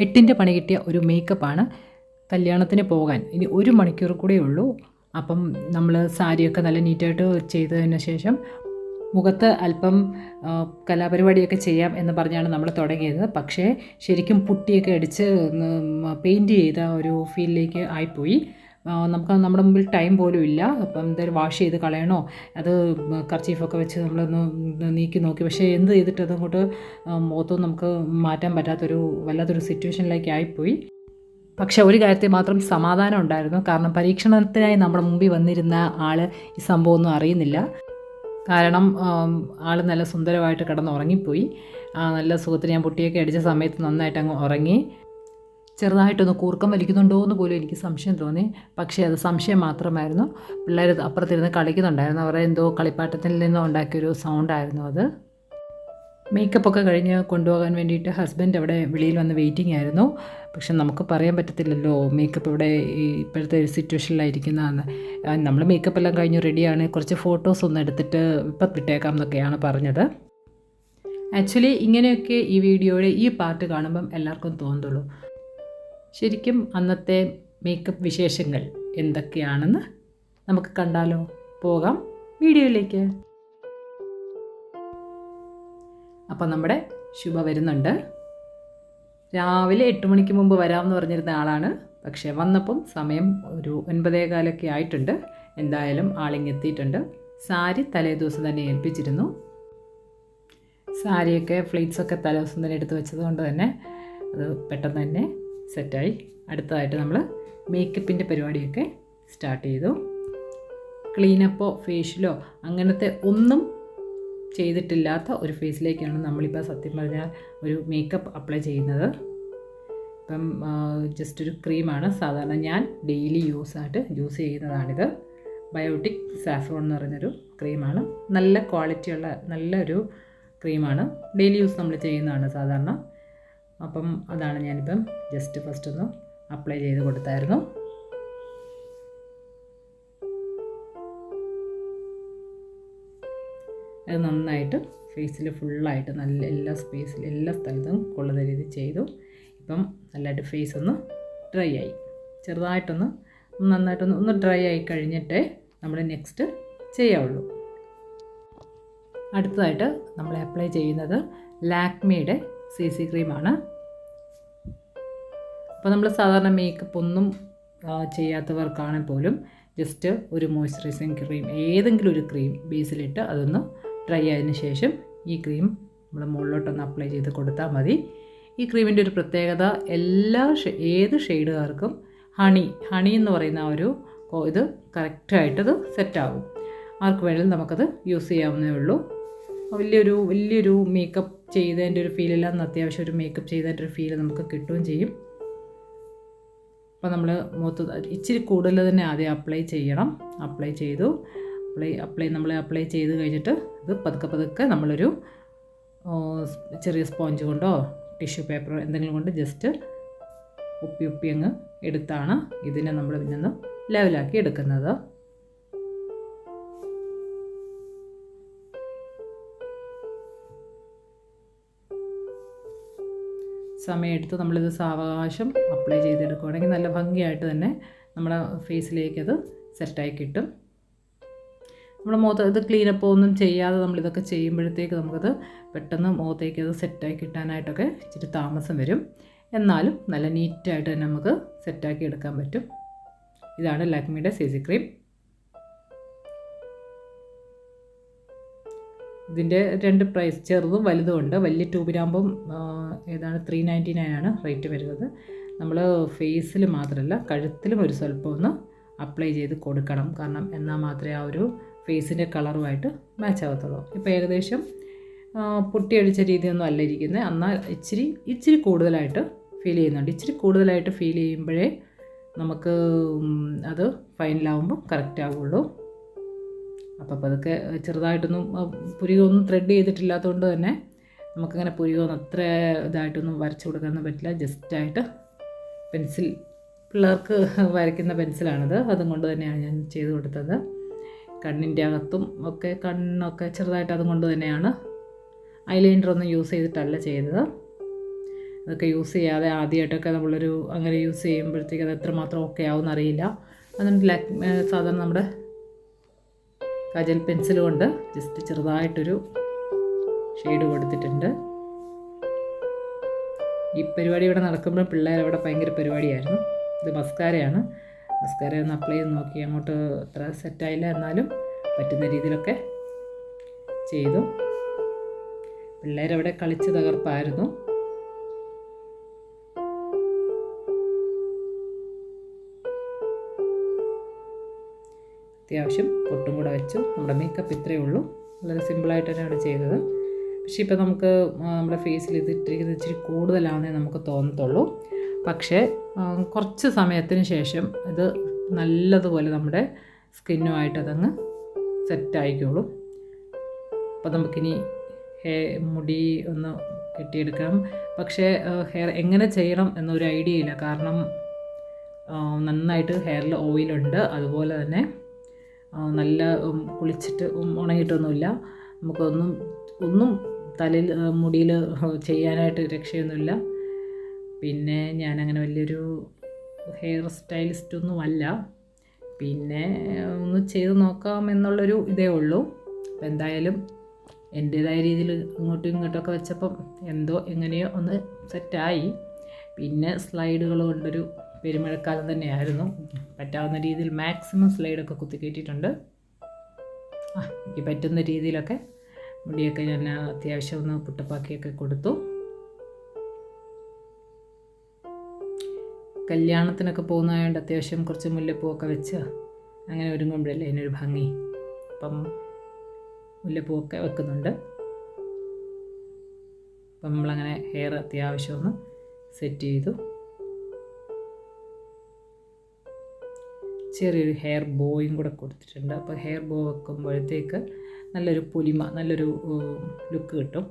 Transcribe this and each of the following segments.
എട്ടിന്റെ പണി കിട്ടിയ ഒരു മേക്കപ്പാണ്. കല്യാണത്തിന് പോകാൻ ഇനി ഒരു മണിക്കൂർ കൂടെ ഉള്ളൂ. അപ്പം നമ്മൾ സാരിയൊക്കെ നല്ല നീറ്റായിട്ട് ചെയ്തതിന് ശേഷം മുഖത്ത് അല്പം കലാപരിപാടിയൊക്കെ ചെയ്യാം എന്ന് പറഞ്ഞാണ് നമ്മൾ തുടങ്ങിയത്. പക്ഷേ ശരിക്കും പുട്ടിയൊക്കെ അടിച്ച് പെയിന്റ് ചെയ്ത ഒരു ഫീലിലേക്ക് ആയിപ്പോയി. നമുക്ക് നമ്മുടെ മുമ്പിൽ ടൈം പോലും ഇല്ല. അപ്പം എന്തായാലും വാഷ് ചെയ്ത് കളയണോ? അത് കർച്ചീഫൊക്കെ വെച്ച് നമ്മളൊന്ന് നീക്കി നോക്കി. പക്ഷേ എന്ത് ചെയ്തിട്ട് അതങ്ങോട്ട് മുഖത്തൊന്നും നമുക്ക് മാറ്റാൻ പറ്റാത്തൊരു വല്ലാത്തൊരു സിറ്റുവേഷനിലേക്ക് ആയിപ്പോയി. പക്ഷെ ഒരു കാര്യത്തിൽ മാത്രം സമാധാനം ഉണ്ടായിരുന്നു. കാരണം പരീക്ഷണത്തിനായി നമ്മുടെ മുമ്പിൽ വന്നിരുന്ന ആൾ ഈ സംഭവമൊന്നും അറിയുന്നില്ല. കാരണം ആൾ നല്ല സുന്ദരമായിട്ട് കിടന്ന് ഉറങ്ങിപ്പോയി നല്ല സുഖത്തിന് ഞാൻ പൊട്ടിയൊക്കെ അടിച്ച സമയത്ത് നന്നായിട്ട് അങ്ങ് ഉറങ്ങി. ചെറുതായിട്ടൊന്ന് കൂർക്കം വലിക്കുന്നുണ്ടോ എന്ന് പോലും എനിക്ക് സംശയം തോന്നി. പക്ഷേ അത് സംശയം മാത്രമായിരുന്നു. പിള്ളേർ അപ്പുറത്തിരുന്ന് കളിക്കുന്നുണ്ടായിരുന്നു. അവരെ എന്തോ കളിപ്പാട്ടത്തിൽ നിന്നോ ഉണ്ടാക്കിയൊരു സൗണ്ടായിരുന്നു അത്. മേക്കപ്പ് ഒക്കെ കഴിഞ്ഞ് കൊണ്ടുപോകാൻ വേണ്ടിയിട്ട് ഹസ്ബൻഡ് അവിടെ വെളിയിൽ വന്ന് വെയിറ്റിംഗ് ആയിരുന്നു. പക്ഷെ നമുക്ക് പറയാൻ പറ്റത്തില്ലല്ലോ മേക്കപ്പ് ഇവിടെ ഇപ്പോഴത്തെ ഒരു സിറ്റുവേഷനിലായിരിക്കുന്നതെന്ന് നമ്മൾ മേക്കപ്പ് എല്ലാം കഴിഞ്ഞ് റെഡിയാണ് കുറച്ച് ഫോട്ടോസ് ഒന്ന് എടുത്തിട്ട് ഇപ്പം വിട്ടേക്കാം എന്നൊക്കെയാണ് പറഞ്ഞത്. ആക്ച്വലി ഇങ്ങനെയൊക്കെ ഈ വീഡിയോയുടെ ഈ പാർട്ട് കാണുമ്പം എല്ലാവർക്കും തോന്നുള്ളൂ ശരിക്കും അന്നത്തെ മേക്കപ്പ് വിശേഷങ്ങൾ എന്തൊക്കെയാണെന്ന് നമുക്ക് കണ്ടാലോ? പോകാം വീഡിയോയിലേക്ക്. അപ്പം നമ്മുടെ ശുഭ വരുന്നുണ്ട്. രാവിലെ എട്ട് മണിക്ക് മുമ്പ് വരാമെന്ന് പറഞ്ഞിരുന്ന ആളാണ്. പക്ഷേ വന്നപ്പം സമയം ഒരു ഒൻപതേ കാലൊക്കെ ആയിട്ടുണ്ട്. എന്തായാലും ആളിങ്ങെത്തിയിട്ടുണ്ട് സാരി തലേ ദിവസം തന്നെ ഏൽപ്പിച്ചിരുന്നു. സാരിയൊക്കെ ഫ്ലീറ്റ്സൊക്കെ തലേ ദിവസം തന്നെ എടുത്ത് വെച്ചത് കൊണ്ട് തന്നെ അത് പെട്ടെന്ന് തന്നെ സെറ്റായി. അടുത്തതായിട്ട് നമ്മൾ മേക്കപ്പിന്റെ പരിപാടിയൊക്കെ സ്റ്റാർട്ട് ചെയ്തു. ക്ലീനപ്പോ ഫേഷ്യലോ അങ്ങനത്തെ ഒന്നും ചെയ്തിട്ടില്ലാത്ത ഒരു ഫേസിലേക്കാണ് നമ്മളിപ്പോൾ സത്യം പറഞ്ഞാൽ ഒരു മേക്കപ്പ് അപ്ലൈ ചെയ്യുന്നത്. ഇപ്പം ജസ്റ്റ് ഒരു ക്രീമാണ് സാധാരണ ഞാൻ ഡെയിലി യൂസ് ആയിട്ട് യൂസ് ചെയ്യുന്നതാണിത്. ബയോട്ടിക് സാഫ്രോൺ എന്ന് പറയുന്നൊരു ക്രീമാണ് നല്ല ക്വാളിറ്റിയുള്ള നല്ലൊരു ക്രീമാണ് ഡെയിലി യൂസ് നമ്മൾ ചെയ്യുന്നതാണ് സാധാരണ. അപ്പം അതാണ് ഞാനിപ്പം ജസ്റ്റ് ഫസ്റ്റ് ഒന്ന് അപ്ലൈ ചെയ്ത് കൊടുത്തായിരുന്നു. അത് നന്നായിട്ട് ഫേസിൽ ഫുള്ളായിട്ട് നല്ല എല്ലാ സ്പേസിൽ എല്ലാ സ്ഥലത്തും കൊള്ളുന്ന രീതിയിൽ ചെയ്തു. ഇപ്പം നല്ലതായിട്ട് ഫേസ് ഒന്ന് ഡ്രൈ ആയി. ചെറുതായിട്ടൊന്ന് നന്നായിട്ടൊന്ന് ഒന്ന് ഡ്രൈ ആയി കഴിഞ്ഞിട്ടേ നമ്മൾ നെക്സ്റ്റ് ചെയ്യാവുള്ളൂ. അടുത്തതായിട്ട് നമ്മൾ അപ്ലൈ ചെയ്യുന്നത് ലാക്മിയുടെ സി സി ക്രീമാണ് അപ്പോൾ നമ്മൾ സാധാരണ മേക്കപ്പ് ഒന്നും ചെയ്യാത്തവർക്കാണെങ്കിൽ പോലും ജസ്റ്റ് ഒരു മോയ്സ്ചറൈസിങ് ക്രീം ഏതെങ്കിലും ഒരു ക്രീം ബേസിലിട്ട് അതൊന്ന് ഡ്രൈ ആയതിനു ശേഷം ഈ ക്രീം നമ്മൾ മുകളിലോട്ടൊന്ന് അപ്ലൈ ചെയ്ത് കൊടുത്താൽ മതി. ഈ ക്രീമിന്റെ ഒരു പ്രത്യേകത എല്ലാ ഏത് ഷെയ്ഡുകാർക്കും ഹണി ഹണി എന്ന് പറയുന്ന ഒരു ഇത് കറക്റ്റായിട്ടത് സെറ്റാകും ആർക്ക് വേണമെങ്കിലും നമുക്കത് യൂസ് ചെയ്യാവുന്നേ ഉള്ളൂ. വലിയൊരു വലിയൊരു മേക്കപ്പ് ചെയ്തതിന്റെ ഒരു ഫീലെല്ലാം അത്യാവശ്യം ഒരു മേക്കപ്പ് ചെയ്തതിന്റെ ഒരു ഫീൽ നമുക്ക് കിട്ടുകയും ചെയ്യും. അപ്പോൾ നമ്മൾ മുഖത്ത് ഇച്ചിരി കൂടുതൽ തന്നെ ആദ്യം അപ്ലൈ ചെയ്യണം. അപ്ലൈ ചെയ്തു. അപ്ലൈ അപ്ലൈ നമ്മൾ അപ്ലൈ ചെയ്ത് കഴിഞ്ഞിട്ട് ഇത് പതുക്കെ പതുക്കെ നമ്മളൊരു ചെറിയ സ്പോഞ്ച് കൊണ്ടോ ടിഷ്യൂ പേപ്പറോ എന്തെങ്കിലും കൊണ്ട് ജസ്റ്റ് ഉപ്പി ഉപ്പി അങ്ങ് എടുത്താണ് ഇതിനെ നമ്മൾ ഇതിൽ നിന്ന് ലെവലാക്കി എടുക്കുന്നത്. സമയമെടുത്ത് നമ്മളിത് സാവകാശം അപ്ലൈ ചെയ്തെടുക്കുകയാണെങ്കിൽ നല്ല ഭംഗിയായിട്ട് തന്നെ നമ്മുടെ ഫേസിലേക്ക് അത് സെറ്റായി കിട്ടും. നമ്മുടെ മുഖത്ത് ഇത് ക്ലീനപ്പ് ഒന്നും ചെയ്യാതെ നമ്മളിതൊക്കെ ചെയ്യുമ്പോഴത്തേക്ക് നമുക്കത് പെട്ടെന്ന് മുഖത്തേക്ക് അത് സെറ്റായി കിട്ടാനായിട്ടൊക്കെ ഇച്ചിരി താമസം വരും. എന്നാലും നല്ല നീറ്റായിട്ട് തന്നെ നമുക്ക് സെറ്റാക്കി എടുക്കാൻ പറ്റും. ഇതാണ് ലാക്മിയുടെ സി സി ക്രീം. ഇതിന്റെ രണ്ട് പ്രൈസ് ചെറുതും വലുതും ഉണ്ട്. വലിയ ട്യൂബിനാകുമ്പം ഏതാണ് ത്രീ നയന്റി നയൻ ആണ് റേറ്റ് വരുന്നത്. നമ്മൾ ഫേസിൽ മാത്രമല്ല കഴുത്തിലും ഒരു സ്വല്പം ഒന്ന് അപ്ലൈ ചെയ്ത് കൊടുക്കണം. കാരണം എന്നാൽ മാത്രമേ ആ ഒരു ഫേസിന്റെ കളറുമായിട്ട് മാച്ച് ആകത്തുള്ളൂ ഇപ്പോൾ ഏകദേശം പൊട്ടിയടിച്ച രീതിയൊന്നും അല്ല ഇരിക്കുന്നത് എന്നാൽ ഇച്ചിരി ഇച്ചിരി കൂടുതലായിട്ട് ഫീൽ ചെയ്യുന്നുണ്ട്. ഇച്ചിരി കൂടുതലായിട്ട് ഫീൽ ചെയ്യുമ്പോഴേ നമുക്ക് അത് ഫൈനലാവുമ്പോൾ കറക്റ്റ് ആകുള്ളൂ അപ്പോൾ പതുക്കെ ചെറുതായിട്ടൊന്നും പുരികൊന്നും ത്രെഡ് ചെയ്തിട്ടില്ലാത്തതുകൊണ്ട് തന്നെ നമുക്കങ്ങനെ പുരികൊന്നും അത്ര ഇതായിട്ടൊന്നും വരച്ചു കൊടുക്കാനൊന്നും പറ്റില്ല. ജസ്റ്റായിട്ട് പെൻസിൽ പിള്ളേർക്ക് വരയ്ക്കുന്ന പെൻസിലാണിത് അതും കൊണ്ട് തന്നെയാണ് ഞാൻ ചെയ്ത് കൊടുത്തത്. കണ്ണിന്റെ അകത്തും ഒക്കെ കണ്ണൊക്കെ ചെറുതായിട്ട് അതും കൊണ്ട് തന്നെയാണ്. ഐലൈനറൊന്നും യൂസ് ചെയ്തിട്ടല്ല ചെയ്തത്. അതൊക്കെ യൂസ് ചെയ്യാതെ ആദ്യമായിട്ടൊക്കെ നമ്മളൊരു അങ്ങനെ യൂസ് ചെയ്യുമ്പോഴത്തേക്ക് അത് എത്രമാത്രം ഓക്കെ ആവും അറിയില്ല അതുകൊണ്ട് ലാക് സാധാരണ നമ്മുടെ കജൽ പെൻസിൽ കൊണ്ട് ജസ്റ്റ് ചെറുതായിട്ടൊരു ഷെയ്ഡ് കൊടുത്തിട്ടുണ്ട്. ഈ പരിപാടി ഇവിടെ നടക്കുമ്പോൾ പിള്ളേർ അവിടെ ഭയങ്കര പരിപാടിയായിരുന്നു. ഇത് മസ്കാരയാണ് മസ്കാര ഒന്ന് അപ്ലൈ ചെയ്ത് നോക്കി അങ്ങോട്ട് അത്ര സെറ്റായില്ല എന്നാലും പറ്റുന്ന രീതിയിലൊക്കെ ചെയ്തു. പിള്ളേരവിടെ കളിച്ച് തകർപ്പായിരുന്നു. അത്യാവശ്യം പൊട്ടും കൂടെ വെച്ചു. നമ്മുടെ മേക്കപ്പ് ഇത്രയേ ഉള്ളൂ. വളരെ സിമ്പിളായിട്ട് തന്നെയാണ് ചെയ്തത്. പക്ഷേ ഇപ്പോൾ നമുക്ക് നമ്മുടെ ഫേസിൽ ഇത് ഇട്ടിരിക്കുന്നത് ഇച്ചിരി കൂടുതലാണെന്നേ നമുക്ക് തോന്നത്തുള്ളൂ. പക്ഷേ കുറച്ച് സമയത്തിന് ശേഷം ഇത് നല്ലതുപോലെ നമ്മുടെ സ്കിന്നുമായിട്ട് അതങ്ങ് സെറ്റായിക്കോളും അപ്പോൾ നമുക്കിനി ഹെ മുടി ഒന്ന് കെട്ടിയെടുക്കണം പക്ഷേ ഹെയർ എങ്ങനെ ചെയ്യണം എന്നൊരു ഐഡിയ ഇല്ല. കാരണം നന്നായിട്ട് ഹെയറിൽ ഓയിലുണ്ട് അതുപോലെ തന്നെ നല്ല കുളിച്ചിട്ട് ഉണങ്ങിയിട്ടൊന്നുമില്ല. നമുക്കൊന്നും ഒന്നും തലയിൽ മുടിയിൽ ചെയ്യാനായിട്ട് രക്ഷയൊന്നുമില്ല. പിന്നെ ഞാനങ്ങനെ വലിയൊരു ഹെയർ സ്റ്റൈലിസ്റ്റ് അല്ല പിന്നെ ഒന്ന് ചെയ്ത് നോക്കാം എന്നുള്ളൊരു ഇതേ ഉള്ളൂ. അപ്പോൾ എന്തായാലും എന്റേതായ രീതിയിൽ ഇങ്ങോട്ടും ഇങ്ങോട്ടൊക്കെ വെച്ചപ്പം എന്തോ എങ്ങനെയോ ഒന്ന് സെറ്റായി. പിന്നെ സ്ലൈഡുകൾ കൊണ്ടൊരു പെരുമഴക്കാലം തന്നെയായിരുന്നു. പറ്റാവുന്ന രീതിയിൽ മാക്സിമം സ്ലൈഡൊക്കെ കുത്തി കയറ്റിയിട്ടുണ്ട്. ആ എനിക്ക് പറ്റുന്ന രീതിയിലൊക്കെ മുടിയൊക്കെ ഞാൻ അത്യാവശ്യം ഒന്ന് പുട്ടപ്പാക്കിയൊക്കെ കൊടുത്തു. കല്യാണത്തിനൊക്കെ പോകുന്നതായതുകൊണ്ട് അത്യാവശ്യം കുറച്ച് മുല്ലപ്പൂവൊക്കെ വെച്ച് അങ്ങനെ ഒരുങ്ങുമ്പോഴല്ലേ അതിനൊരു ഭംഗി. അപ്പം മുല്ലപ്പൂവൊക്കെ വെക്കുന്നുണ്ട്. അപ്പം നമ്മളങ്ങനെ ഹെയർ അത്യാവശ്യം ഒന്ന് സെറ്റ് ചെയ്തു. ചെറിയൊരു ഹെയർ ബോയും കൂടെ കൊടുത്തിട്ടുണ്ട്. അപ്പോൾ ഹെയർ ബോ വെക്കുമ്പോഴത്തേക്ക് നല്ലൊരു പൊലിമ നല്ലൊരു ലുക്ക് കിട്ടും.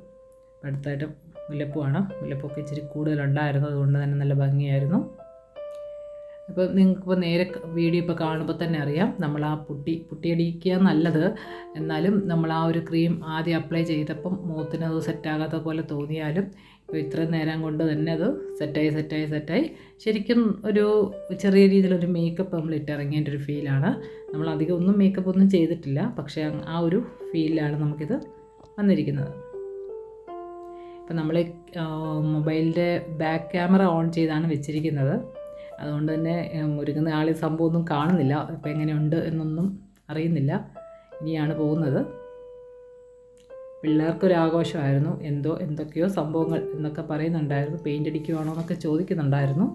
അടുത്തായിട്ട് മുല്ലപ്പൂ ആണ് മുല്ലപ്പൂ ഒക്കെ ഇച്ചിരി കൂടുതലുണ്ടായിരുന്നു അതുകൊണ്ട് തന്നെ നല്ല ഭംഗിയായിരുന്നു. അപ്പോൾ നിങ്ങൾക്കിപ്പോൾ നേരെ വീഡിയോ ഇപ്പോൾ കാണുമ്പോൾ തന്നെ അറിയാം. നമ്മൾ ആ പുട്ടി പുട്ടിയടിക്കുക നല്ലത്. എന്നാലും നമ്മൾ ആ ഒരു ക്രീം ആദ്യം അപ്ലൈ ചെയ്തപ്പം മുഖത്തിന് അത് സെറ്റാകാത്ത പോലെ തോന്നിയാലും ഇപ്പോൾ ഇത്രയും നേരം കൊണ്ട് തന്നെ അത് സെറ്റായി സെറ്റായി സെറ്റായി ശരിക്കും ഒരു ചെറിയ രീതിയിലൊരു മേക്കപ്പ് നമ്മൾ ഇട്ടിറങ്ങിയതിന്റെ ഒരു ഫീലാണ് നമ്മൾ അധികം ഒന്നും മേക്കപ്പ് ഒന്നും ചെയ്തിട്ടില്ല. പക്ഷേ ആ ഒരു ഫീലിലാണ് നമുക്കിത് വന്നിരിക്കുന്നത്. ഇപ്പം നമ്മൾ മൊബൈലിന്റെ ബാക്ക് ക്യാമറ ഓൺ ചെയ്താണ് വെച്ചിരിക്കുന്നത്. അതുകൊണ്ട് തന്നെ മുരുകുന്ന ആൾ ഈ സംഭവമൊന്നും കാണുന്നില്ല. ഇപ്പം എങ്ങനെയുണ്ട് എന്നൊന്നും അറിയുന്നില്ല. ഇനിയാണ് പോകുന്നത്. പിള്ളേർക്കൊരു ആഘോഷമായിരുന്നു എന്തോ എന്തൊക്കെയോ സംഭവങ്ങൾ എന്നൊക്കെ പറയുന്നുണ്ടായിരുന്നു. പെയിന്റ് അടിക്കുവാണോ എന്നൊക്കെ ചോദിക്കുന്നുണ്ടായിരുന്നു.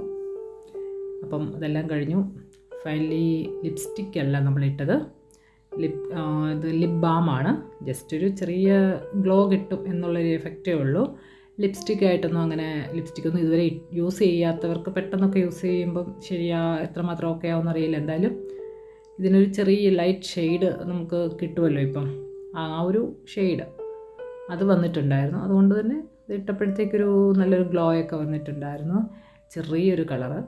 അപ്പം അതെല്ലാം കഴിഞ്ഞു. ഫൈനലി ലിപ്സ്റ്റിക് അല്ല നമ്മളിട്ടത് ലിപ് ഇത് ലിപ് ബാമാണ്. ജസ്റ്റ് ഒരു ചെറിയ ഗ്ലോ കിട്ടും എന്നുള്ളൊരു എഫക്റ്റേ ഉള്ളൂ. ലിപ്സ്റ്റിക് ആയിട്ടൊന്നും അങ്ങനെ ലിപ്സ്റ്റിക് ഒന്നും ഇതുവരെ യൂസ് ചെയ്യാത്തവർക്ക് പെട്ടെന്നൊക്കെ യൂസ് ചെയ്യുമ്പം ശരിയാ എത്രമാത്രം ഓക്കെ ആവുമെന്ന് അറിയില്ല. എന്തായാലും ഇതിനൊരു ചെറിയ ലൈറ്റ് ഷെയ്ഡ് നമുക്ക് കിട്ടുമല്ലോ ഇപ്പം. ആ ഒരു ഷെയ്ഡ് അത് വന്നിട്ടുണ്ടായിരുന്നു. അതുകൊണ്ട് തന്നെ ഇട്ടപ്പോഴത്തേക്കൊരു നല്ലൊരു ഗ്ലോ ഒക്കെ വന്നിട്ടുണ്ടായിരുന്നു. ചെറിയൊരു കളറ്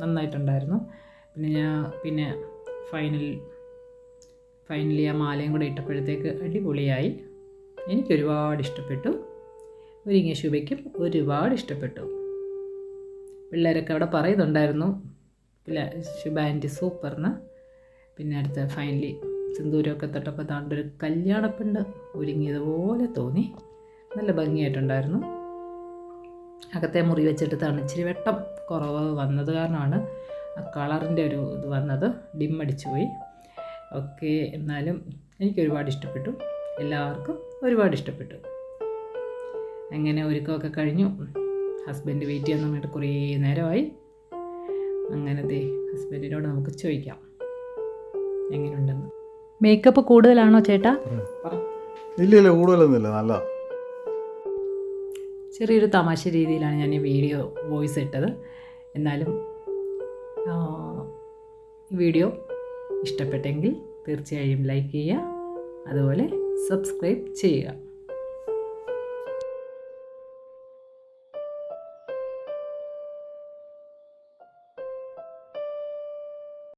നന്നായിട്ടുണ്ടായിരുന്നു. പിന്നെ ഞാൻ പിന്നെ ഫൈനൽ ഫൈനലി ആ മാലയും കൂടെ ഇട്ടപ്പോഴത്തേക്ക് അടിപൊളിയായി. എനിക്കൊരുപാട് ഇഷ്ടപ്പെട്ടു. ഒരുങ്ങിയ ശുഭയ്ക്കും ഒരുപാട് ഇഷ്ടപ്പെട്ടു. പിള്ളേരൊക്കെ അവിടെ പറയുന്നുണ്ടായിരുന്നു. പിള്ളേർ ശുഭ ആന്റി സൂപ്പർന്ന്. പിന്നെ അടുത്ത ഫൈനലി സിന്ദൂരമൊക്കെ തൊട്ടപ്പോൾ താണ്ടൊരു കല്യാണപ്പിണ്ട് ഒരുങ്ങിയതുപോലെ തോന്നി. നല്ല ഭംഗിയായിട്ടുണ്ടായിരുന്നു. അകത്തെ മുറി വെച്ചിട്ട് തണിച്ചിരി വെട്ടം കുറവ് വന്നത് കാരണമാണ് ആ കളറിന്റെ ഒരു ഇത് വന്നത്. ഡിമ്മടിച്ചു പോയി. ഓക്കെ എന്നാലും എനിക്ക് ഒരുപാട് ഇഷ്ടപ്പെട്ടു. എല്ലാവർക്കും ഒരുപാട് ഇഷ്ടപ്പെട്ടു. അങ്ങനെ ഒരുക്കമൊക്കെ കഴിഞ്ഞു. ഹസ്ബൻഡ് വെയിറ്റ് ചെയ്യാൻ സമയത്ത് കുറേ നേരമായി. അങ്ങനത്തെ ഹസ്ബൻഡിനോട് നമുക്ക് ചോദിക്കാം. എങ്ങനെയുണ്ടെന്ന്. മേക്കപ്പ് കൂടുതലാണോ ചേട്ടാ? ഇല്ല ഇല്ല കൂടുതലൊന്നുമില്ല നല്ല. ചെറിയൊരു തമാശ രീതിയിലാണ് ഞാൻ ഈ വീഡിയോ വോയിസ് ഇട്ടത്. എന്നാലും വീഡിയോ ഇഷ്ടപ്പെട്ടെങ്കിൽ തീർച്ചയായും ലൈക്ക് ചെയ്യുക. അതുപോലെ സബ്സ്ക്രൈബ് ചെയ്യുക.